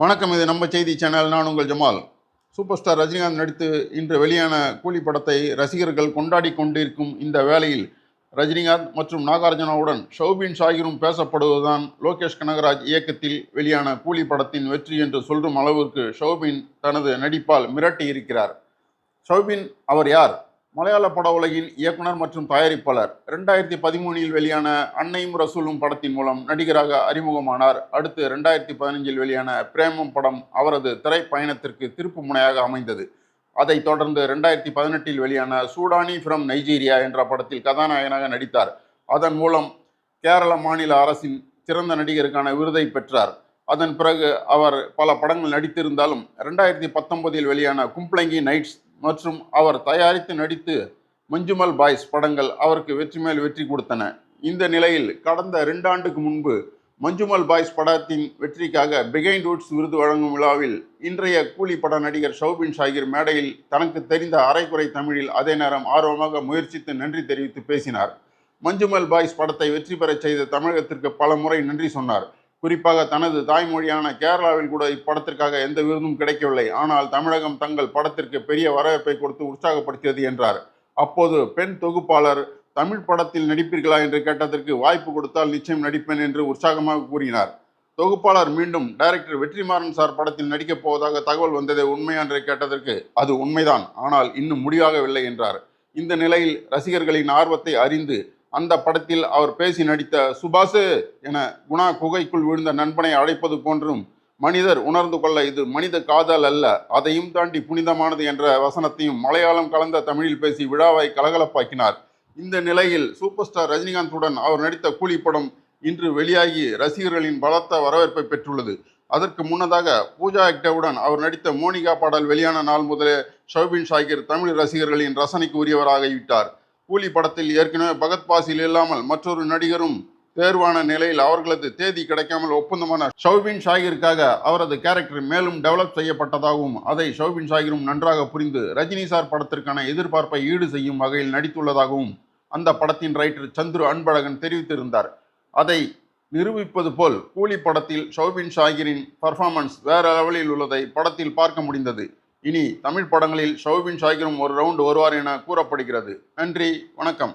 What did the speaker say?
வணக்கம் இது நம்ம செய்தி சேனல் நான் உங்கள் ஜமால். சூப்பர் ஸ்டார் ரஜினிகாந்த் நடித்து இன்று வெளியான கூலி படத்தை ரசிகர்கள் கொண்டாடி கொண்டிருக்கும் இந்த வேளையில் ரஜினிகாந்த் மற்றும் நாகார்ஜுனாவுடன் ஷௌபின் ஷாகிரும் பேசப்படுவதுதான் லோகேஷ் கனகராஜ் இயக்கத்தில் வெளியான கூலி படத்தின் வெற்றி என்று சொல்லும் அளவிற்கு ஷௌபின் தனது நடிப்பால் மிரட்டி இருக்கிறார் ஷௌபின் அவர் யார்? மலையாள பட உலகின் இயக்குனர் மற்றும் தயாரிப்பாளர். ரெண்டாயிரத்தி பதிமூணில் வெளியான அன்னையும் ரசூலும் படத்தின் மூலம் நடிகராக அறிமுகமானார். அடுத்து ரெண்டாயிரத்தி பதினஞ்சில் வெளியான பிரேமம் படம் அவரது திரைப்பயணத்திற்கு திருப்பு முனையாக அமைந்தது. அதைத் தொடர்ந்து ரெண்டாயிரத்தி பதினெட்டில் வெளியான சூடானி ஃப்ரம் நைஜீரியா என்ற படத்தில் கதாநாயகனாக நடித்தார். அதன் மூலம் கேரள மாநில அரசின் சிறந்த நடிகருக்கான விருதை பெற்றார். அதன் பிறகு அவர் பல படங்கள் நடித்திருந்தாலும் ரெண்டாயிரத்தி பத்தொன்பதில் வெளியான கும்ப்ளங்கி நைட்ஸ் மற்றும் அவர் தயாரித்து நடித்து மஞ்சுமல் பாய்ஸ் படங்கள் அவருக்கு வெற்றி மேல் வெற்றி கொடுத்தன. இந்த நிலையில் கடந்த ரெண்டாண்டுக்கு முன்பு மஞ்சுமல் பாய்ஸ் படத்தின் வெற்றிக்காக பிகைண்ட் வுட்ஸ் விருது வழங்கும் விழாவில் இன்றைய கூலி பட நடிகர் ஷௌபின் ஷாகிர் மேடையில் தனக்கு தெரிந்த அரைக்குறை தமிழில் அதே நேரம் ஆர்வமாக முயற்சித்து நன்றி தெரிவித்து பேசினார். மஞ்சுமல் பாய்ஸ் படத்தை வெற்றி பெறச் செய்த தமிழகத்திற்கு பல முறை நன்றி சொன்னார். குறிப்பாக தனது தாய்மொழியான கேரளாவில் கூட இப்படத்திற்காக எந்த விருதும் கிடைக்கவில்லை. ஆனால் தமிழகம் தங்கள் படத்திற்கு பெரிய வரவேற்பை கொடுத்து உற்சாகப்படுத்தியது என்றார். அப்போது பெண் தொகுப்பாளர் தமிழ் படத்தில் நடிப்பீர்களா என்று கேட்டதற்கு வாய்ப்பு கொடுத்தால் நிச்சயம் நடிப்பேன் என்று உற்சாகமாக கூறினார். தொகுப்பாளர் மீண்டும் டைரக்டர் வெற்றிமாறன் சார் படத்தில் நடிக்கப் போவதாக தகவல் வந்ததை உண்மையா என்று கேட்டதற்கு அது உண்மைதான். ஆனால் இன்னும் முடிவாகவில்லை என்றார். இந்த நிலையில் ரசிகர்களின் ஆர்வத்தை அறிந்து அந்த படத்தில் அவர் பேசி நடித்த சுபாசு என குணா குகைக்குள் விழுந்த நண்பனை அழைப்பது போன்றும் மனிதர் உணர்ந்து கொள்ள இது மனித காதல் அல்ல. அதையும் தாண்டி புனிதமானது என்ற வசனத்தையும் மலையாளம் கலந்த தமிழில் பேசி விழாவை கலகலப்பாக்கினார். இந்த நிலையில் சூப்பர் ஸ்டார் ரஜினிகாந்துடன் அவர் நடித்த கூலி படம் இன்று வெளியாகி ரசிகர்களின் பலத்த வரவேற்பை பெற்றுள்ளது. அதற்கு முன்னதாக பூஜா ஹெக்டேவுடன் அவர் நடித்த மோனிகா பாடல் வெளியான நாள் முதலே ஷௌபின் ஷாகிர் தமிழ் ரசிகர்களின் ரசனைக்கு உரியவராகிவிட்டார் கூலி படத்தில் ஏற்கனவே பகத் பாசில் இல்லாமல் மற்றொரு நடிகரும் தேர்வான நிலையில் அவர்களது தேதி கிடைக்காமல் ஒப்பந்தமான ஷௌபின் ஷாகிருக்காக அவரது கேரக்டர் மேலும் டெவலப் செய்யப்பட்டதாகவும் அதை ஷௌபின் ஷாகிரும் நன்றாக புரிந்து ரஜினி சார் படத்திற்கான எதிர்பார்ப்பை ஈடு செய்யும் வகையில் நடித்துள்ளதாகவும் அந்த படத்தின் ரைட்டர் சந்துரு அன்பழகன் தெரிவித்திருந்தார். அதை நிரூபிப்பது போல் கூலி படத்தில் ஷௌபின் ஷாகிரின் பர்ஃபார்மன்ஸ் வேற லெவலில் உள்ளதை படத்தில் பார்க்க முடிந்தது. இனி தமிழ் படங்களில் ஷௌபின் ஷாகிரும் ஒரு ரவுண்ட் வருவார் என கூறப்படுகிறது. நன்றி வணக்கம்.